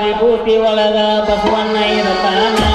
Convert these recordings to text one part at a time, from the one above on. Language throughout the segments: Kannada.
ವಿಭೂತಿ ಒಳಗ ಬಸವಣ್ಣ ಇರತಾನ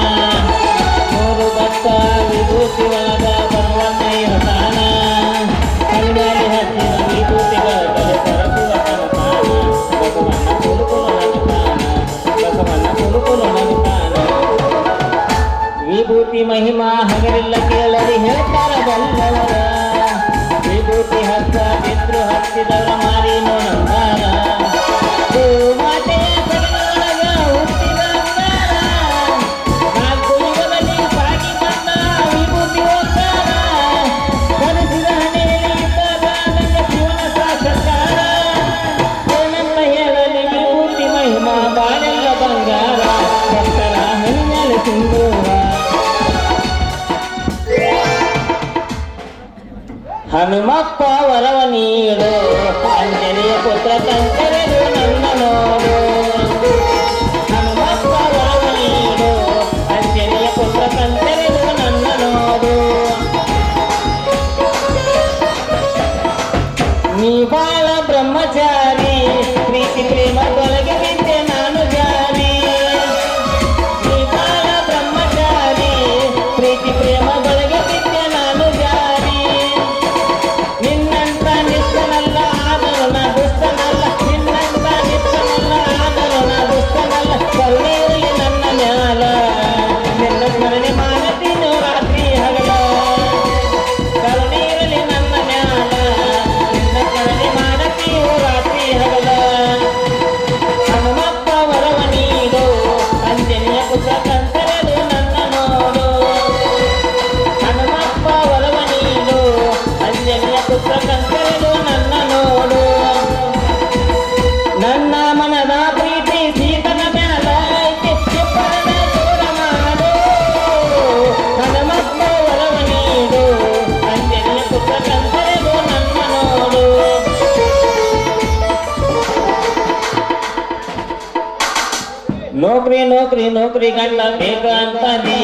ನೌಕರಿ ನೌಕರಿ ನೌಕರಿ ಗಂಡ ಬೇಕ ಅಂತಂದಿ.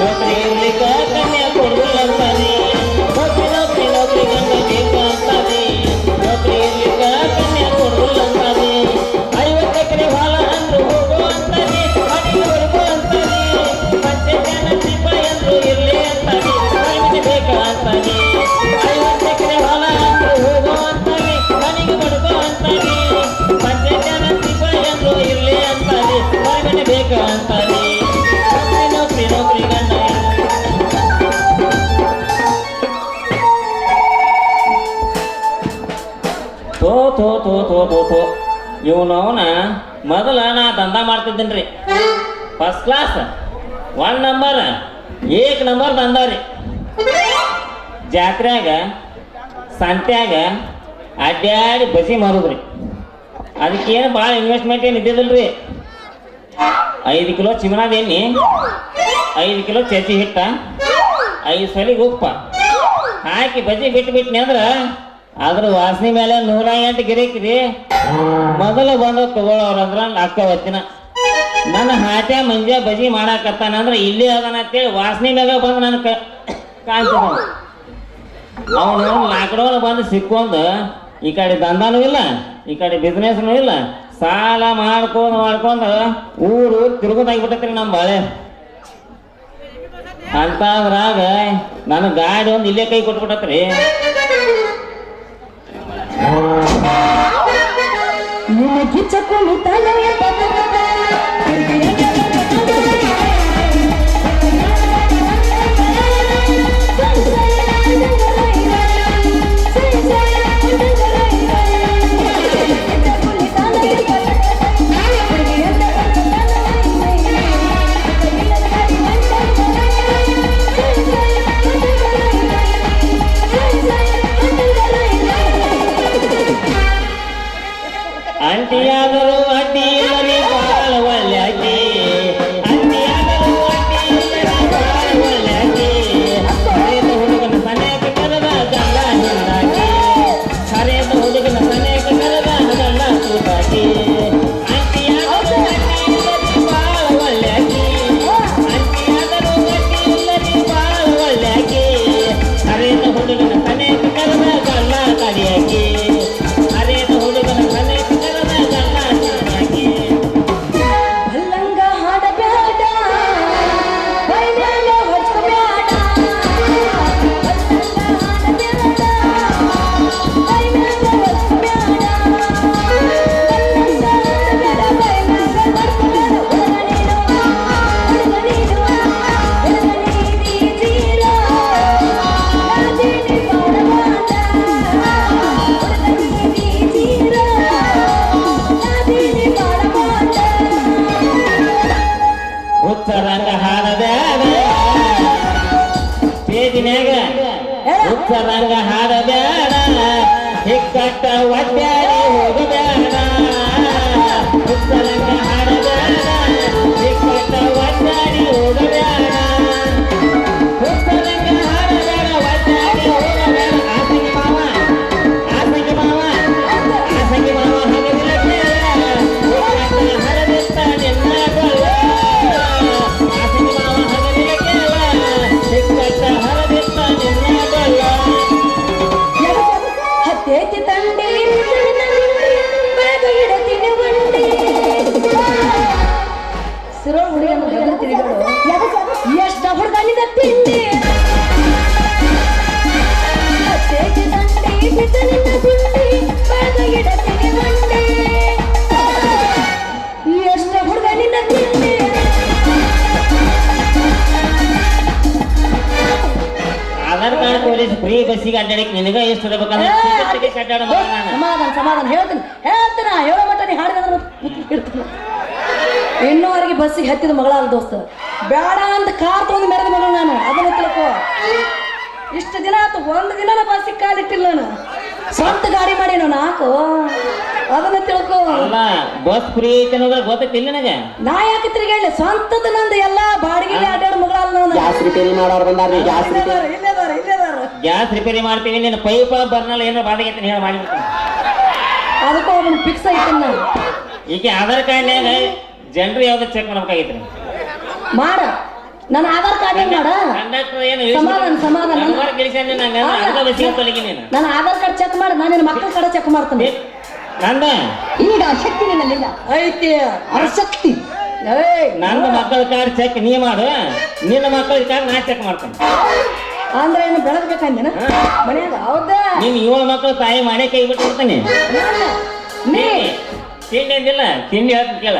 ನೌಕರಿ ಇರ್ಲಿಕ್ಕ ಕನ್ಯಾ ಕೊಡುದಿಲ್ಲ ಅಂತಂದಿ. ನೌಕರಿ ನೌಕರಿ ನೌಕರಿ ಗಂಡ ಬೇಕ ಅಂತಂದಿ. ನೌಕರಿ ಇರ್ಲಿಕ್ಕ ಕನ್ಯಾ ಕೊಡುದಿಲ್ಲ ಅಂತಂದಿ. ಐವತ್ತು ಎಕರೆ ಹೊಲ ಅಂದ್ರು ಹೋಗು ಅಂದ್ರು ಇರ್ಲಿ ಅಂತಂದಿ. ಮನೆ ಬೇಕ ಅಂತಂದಿ. ಇವನು ಅವನ ಮೊದಲ ನಾ ದಂಧ ಮಾಡ್ತಿದ್ದೀನಿ ರೀ ಫಸ್ಟ್ ಕ್ಲಾಸ್ ಒನ್ ನಂಬರ್ ಏಕ್ ನಂಬರ್ ದಂಧ ರೀ. ಜಾತ್ರೆಯಾಗ, ಸಂತ್ಯಾಗ ಅಡ್ಡಾಡಿ ಬಸಿ ಮಾರುದ್ರಿ. ಅದಕ್ಕೇನು ಭಾಳ ಇನ್ವೆಸ್ಟ್ಮೆಂಟ್ ಏನು ರೀ ಐದು ಕಿಲೋ ಚಿಮಣದ ಎಣ್ಣೆ ಐದು ಕಿಲೋ ಚಚಿ ಹಿಟ್ಟ, ಐದು ಸಲಿಗೆ ಉಪ್ಪ. ಹಾಕಿ ಬಜಿ ಬಿಟ್ಟು ಬಿಟ್ನಿ ಅಂದ್ರ ಅದ್ರ ವಾಸನೆ ಮೇಲೆ ನೂರ ಎಂಟು ಗಿರಿಕ್ರಿ. ಮೊದಲು ಬಂದು ತಗೊಳ್ಳೋರು ಅಂದ್ರ ಅಕ್ಕ ಹೊತ್ತಿನ. ನನ್ನ ಹಾಟೆ ಮಂಜ ಬಜಿ ಮಾಡಾಕತ್ತಾನಂದ್ರ ಇಲ್ಲಿ ಅದನ್ನ ಅಂತೇಳಿ ವಾಸನೆ ಮೇಲೆ ಬಂದು ನನ್ನ ಕಾಣ್ತದ. ಅವನು ಲಾಕ್ಡೌನ್ ಬಂದು ಸಿಕ್ಕೊಂಡು ಈ ಕಡೆ ದಂಧನೂ ಇಲ್ಲ, ಈ ಕಡೆ ಬಿಸ್ನೆಸ್ನು ಇಲ್ಲ. ಸಾಲ ಮಾಡ್ಕೊಂಡು ಮಾಡ್ಕೊಂಡು ಊರು ತಿರುಗುದಾಗಿಬಿಟ್ಟತ್ರಿ ನಮ್ಮ ಬಾಳೆ. ಅಂತಾದ್ರಾಗ ನನ್ನ ಗಾಡಿ ಒಂದು ಇಲ್ಲೇ ಕೈ ಕೊಟ್ಬಿಟ್ಟತ್ರಿ. నిన్న గిచ్చకుని తల that ಬಸ್ಸಿಗೆ ಅಡ್ಡಾಡಕ್ ನಿನಗ ಎಷ್ಟು ಹೊಡಬೇಕಂದ್ರೆ ಅಡ್ಡಾಡ ಸಮಾಧಾನ ಸಮಾಧಾನ ಹೇಳ್ತೀನಿ. ಹೇಳ್ತೀನ ಹೇಳೋ ಮಟ್ಟ ನೀ ಹಾಡಿದ್ರೆ ಇರ್ತೀನಿ ಇನ್ನೂವರೆಗೆ ಬಸ್ಸಿಗೆ ಹತ್ತಿದ ಮಗಳ ಅಲ್ಲ ದೋಸ್ತ. ಬೇಡ ಅಂತ ಕಾರ್ ತಗೊಂಡು ಮೆರೆದ ಮಗಳು ನಾನು. ಅದನ್ನ ತಿಳ್ಕೊ. ಇಷ್ಟು ದಿನ ಆತು ಒಂದು ದಿನ ಬಸ್ಸಿಗೆ ಕಾಲಿಟ್ಟಿಲ್ಲ ನಾನು. ಸ್ವಂತ ಗಾಡಿ ಮಾಡಿ ನಾನು ನಾಲ್ಕು ಅದನ್ನ ತಿಳ್ಕೊ. ಅಲ್ಲ ಬಸ್ ಫ್ರೀ ಐತೆ ಅನ್ನೋದ್ರ ಗೊತ್ತೈತಿಲ್ಲ ನನಗೆ? ನಾ ಯಾಕೆ ತಿರುಗಾಡ್ಲಿ ಸ್ವಂತದ ನಂದು ಎಲ್ಲ ಬಾಡಿಗೆ ಅಡ್ಡಾಡ ಮಗಳ ಗ್ಯಾಸ್ ರಿಪೇರಿ ಮಾಡೋರು ಬಂದಾರ್ರಿ ಗ್ಯಾಸ್ ರಿಪೇರಿ. ಇಲ್ಲೇದಾರ ಇಲ್ಲೇದಾರ ಗ್ಯಾಸ್ ರಿಪೇರಿ ಮಾಡ್ತೀವಿ ನಿನ್ನ ಪೈಪ ಬರ್ನಲ್ಲ ಏನೋ ಬಾಧೆಗೆ ಹೇಳಿ ಮಾಡಿಬಿಡ್ತೀನಿ ಅದಕ್ಕೂ ಅವನು ಫಿಕ್ಸ್ ಐತಿ ನಾನು ಈಗ ಆಧಾರ್ ಕಾರ್ಡ್ನ್ಯಾಗ ಜನರು ಯಾವ್ದು ಚೆಕ್ ಮಾಡ್ಬೇಕಾಗಿತ್ತು ಮಾಡ. ನನ್ನ ಆಧಾರ್ ಕಾರ್ಡ್ ಮಾಡ? ಕಂಡಕ್ಟರ್ ಏನು ಸಮಾಧಾನ, ಸಮಾಧಾನ. ನನ್ನ ಆಧಾರ್ ಕಾರ್ಡ್ ಚೆಕ್ ಮಾಡಿ ನಾನು ನಿನ್ನ ಮಕ್ಕಳ ಕಡೆ ಚೆಕ್ ಮಾಡ್ತೀನಿ. ನಂದ ಈಗ ಶಕ್ತಿ ನಿನ್ನಲ್ಲಿಲ್ಲ. ಐತಿ ಅಶಕ್ತಿ ಏಯ್. ನನ್ನ ಮಕ್ಕಳ ಕಾರ್ಡ್ ಚೆಕ್ ನೀ ಮಾಡು. ನಿನ್ನ ಮಕ್ಕಳ ಕಾರ್ಡ್ ನಾ ಚೆಕ್ ಮಾಡ್ತೇನೆ. ಅಂದ್ರೆ ಏನು ಬೆಳೆದ್ಬೇಕಂದೇನ ಮನ್ಯಾಗ? ಹೌದಾ? ನೀನು ಏಳು ಮಕ್ಕಳು ತಾಯಿ ಮಾಡೇ ಕೈ ಬಿಟ್ಟು ಬಿಡ್ತೀನಿ ನೀ. ತಿಂಡಿ ಅಂದಿಲ್ಲ? ತಿಂಡಿ ಹೇಳ್ತೀನಿ ಕೇಳ.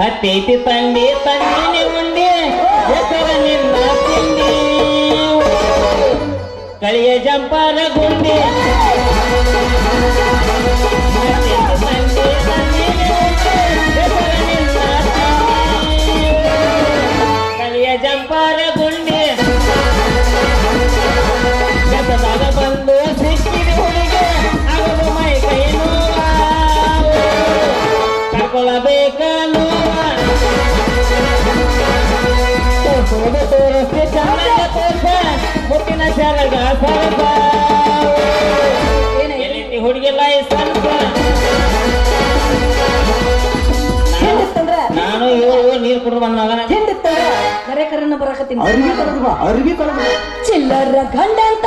ಹತ್ತೈತಿ ತಂದಿ ತಂದಿನಿ ಉಂಡಿ ಹೆಸರ ನಿನ್ನ ತಿಂಡಿ. ಕಳಿಯ ಜಂಪಾರ ಗುಂಡಿ. ಮುಟ್ಟಿನ ಸರಗ ಸ್ವಾಗತ ಏನೈತಿ ಎಲ್ಲಿತಿ ಹುಡುಗಿ ಲೈಸನ್ಸ್ ಹಿಂದಿತ್ತಂದ್ರ ನಾನು ಇವರು ನೀರು ಕುಡಿದು ಬಂದ ಮಗನ. ಹಿಂದಿತ್ತಂದ್ರ ಕರೆ ಕರೆನ ಬರಕತ್ತೀನಿ. ಅರ್ಬಿ ಕಳೆದ ಚಿಲ್ಲರ ಗಂಡ ಅಂತ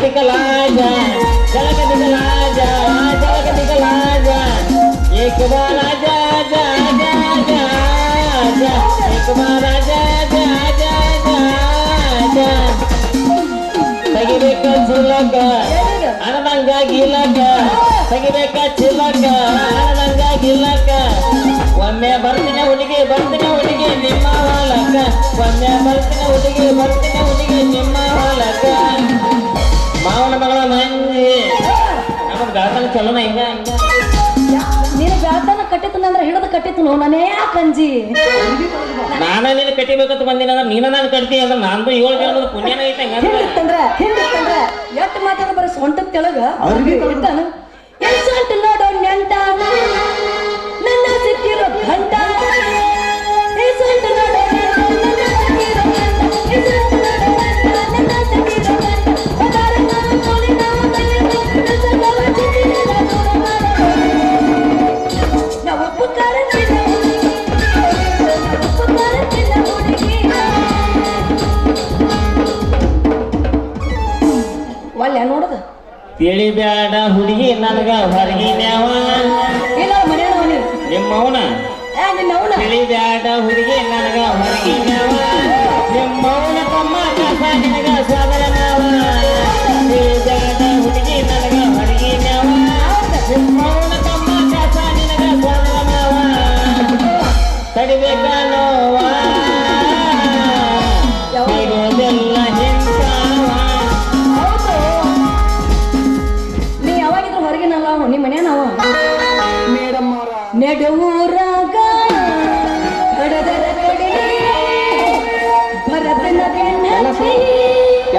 ಜಲಕತಿಕ ಲಾಜ ಜಲಕತಿಕ ಲಾಜ ಜಲಕತಿಕ ಲಾಜ एक बार आजा आजा आजा आजा आजा एक बार आजा आजा आजा आजा आजा ತೆಗಿಬೇಕ ಚಿಲಕ ಅನದಂಗ ಗಿಲಕ ತೆಗಿಬೇಕ ಚಿಲಕ ಅನದಂಗ ಗಿಲಕ ಒಮ್ಮೆ ಬರ್ತೀನಿ ಹುಡುಗಿ ಬರ್ತೀನಿ ಹುಡುಗಿ ನಿಮ್ಮ ಹೊಲಕ ಒಮ್ಮೆ ಬರ್ತೀನಿ ಹುಡುಗಿ ಬರ್ತೀನಿ ಹುಡುಗಿ ನಿಮ್ಮ ಹೊಲಕ ನಮಗ್ ಚಲನ ಹಿಂಗ ಹಿಂಗ ನೀನು ಬೆಳತನ ಅಂದ್ರೆ ಹಿಡಿದು ಕಟ್ಟಿತ್ತು ನಾನೇ ಕಂಜಿ ನಾನೇ ನಾನ ಕಟ್ಟಿಬೇಕಂತ ಬಂದಿನ ಅಂದ್ರೆ ನೀನ ನಾನು ಕಟ್ತಿ ಅಂದ್ರೆ ನಾನು ಏಳು ಜನ ಪುಣ್ಯನ ಐತೆ ಹಂಗಂದ್ರೆ. ಹಿಂದಿತ್ತಂದ್ರ ಹಿಂದಿತ್ತಂದ್ರ ಎಷ್ಟ್ ಮಾತಾಡ ಬರೀ ಸೊಂಟದ ತೆಳಗ? ಅರ್ಬಿ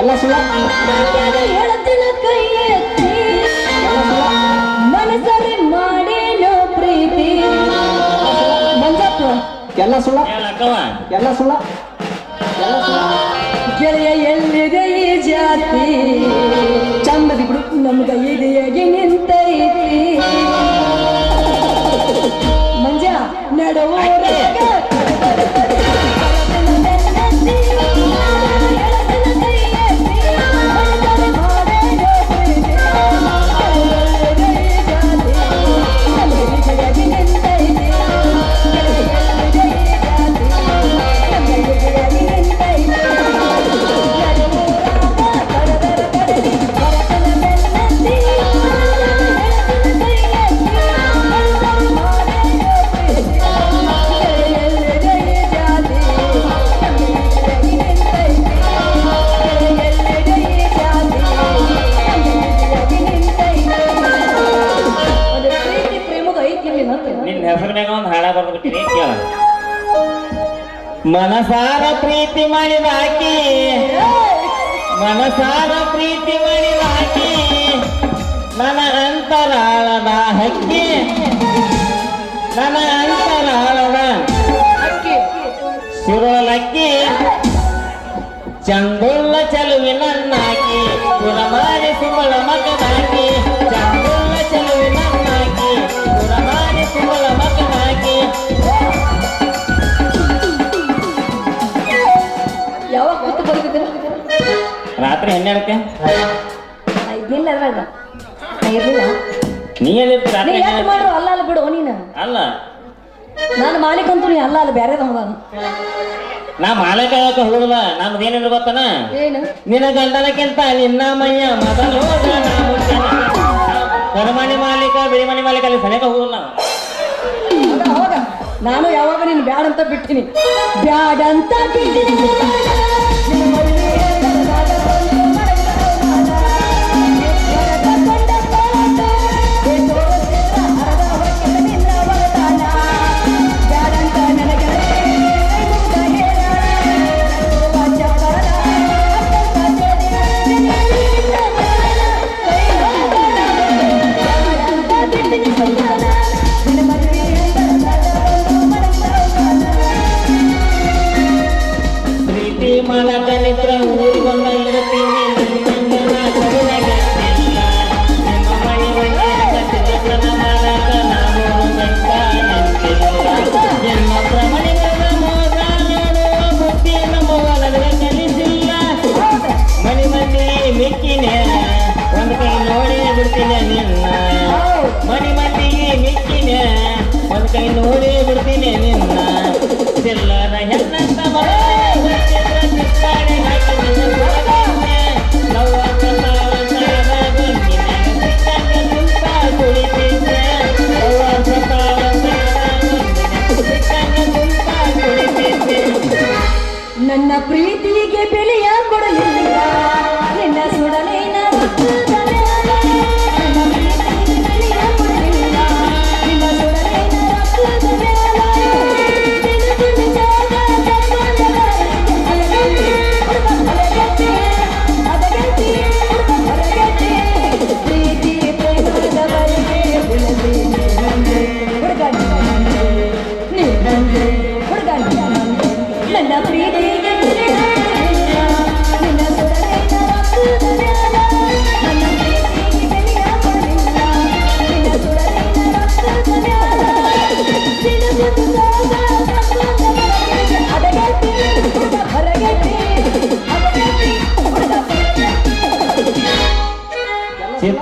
ಎಲ್ಲ ಸುಳ್ಳ ಎಳತಿನ ಕೈ ಮನಸರಿ ಮಾಡೇನೋ ಪ್ರೀತಿ. ಮಂಜಪ್ಪ. ಎಲ್ಲ ಸುಳ್ಳ. ಎಲ್ಲ ಸುಳ್ಳ. ಎಲ್ಲ ಸುಳ್ಳ. ಗೆಳೆಯ ಎಲ್ಲಿದೆ ಈ ಜಾತಿ? ಚಂದದಿ ಬಿಡು. ನಮ್ಗ ಇದೆಯಾಗಿ ನಿಂತೈತಿ? ಮಂಜ ನಡುವೂರಾಗ ಮನಸಾರ ಪ್ರೀತಿ ಮಾಡಿದ ಆಕಿ. ಮನಸಾರ ಪ್ರೀತಿ ಮಾಡಿದ ಆಕಿ. ನನ್ನ ಅಂತರಾಳದ ಹಕ್ಕಿ. ನನ್ನ ಅಂತರಾಳದ ಅಕ್ಕಿ ಶಿರೋಲಕ್ಕಿ. ಚಂದುಳ್ಳ ಚಲುವಿನ ನಾಕಿ ಪುರಮಾರಿ ಸುಮಳ ಮಗನಾಕಿ ಹನ್ನೆರಡಕ್ಕೆ ನಾ ಇದ್ನಿಲ್ಲ ಅದ್ರಾಗ. ನಾ ಇರ್ಲಿಲ್ಲ. ನೀ ಎಲ್ಲಿರ್ತಿ ನೀ ಎಷ್ಟು ಮಾಡ್ರು ಅಲ್ಲ ಅಲ್ಲ ಬಿಡು ನೀನು. ಅಲ್ಲ. ನಾನು ಮಾಲೀಕ ಅಂತೂ ನೀ ಅಲ್ಲ ಅಲ್ಲ ಬೇರೆ ನಾನು ನಾ ಮಾಲಕ ಹೋಗುದಿಲ್ಲ? ನಮ್ದು ಏನಿಲ್ಲ ಗೊತ್ತನ ಏನು? ನಿನ್ನ ಗಂಡನಕ್ಕಿಂತ ನಿನ್ನ ಮಯ್ಯ ಮೊದಲು ಹೋಗ ನಾ ಮುಟ್ಟೆನ. ಕರಮಣಿ ಮಾಲೀಕ ಬಿಳಿಮಣಿ ಮಾಲೀಕ ಅಲ್ಲಿ ಸನೇಕ ಹೋಗುದಿಲ್ಲ. ಹೋಗ ನಾನು ಯಾವಾಗ ನೀನು ಬ್ಯಾಡ ಅಂತ ಬಿಡ್ತೀನಿ. ಬ್ಯಾಡ ಅಂತ ನೋಡಿ ಬಿಡ್ತೀನಿ ನಿನ್ನ. ಚಿಲ್ಲರ ಹೆಣ್ಣಂತ ನನ್ನ ಪ್ರಿಯ.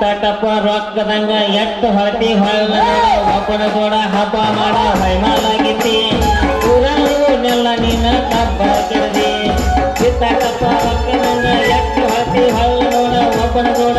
ಚಿತ್ತಾಟಪ್ಪ ರೊಕ್ಕದಂಗ ಎಟ್ಟು ಹೊರಟಿ ಹೊಳ್ಳ ಒಬ್ಬನ ಜೋಡ ಹಬ್ಬ ಮಾಡ ಹೊಯ್ಮಾಲಾಗಿತ್ತಿ ಊರಲ್ಲ ನೀನ ಕಬ್ಬ ಕೆಡದಿ ತಟಪ ರೊಕ್ಕದಂಗ ಎಟ್ಟು ಹೊರಟಿ ಹೊಳ್ಳ ನೋಡ ಮಾಡ ಜೋಡ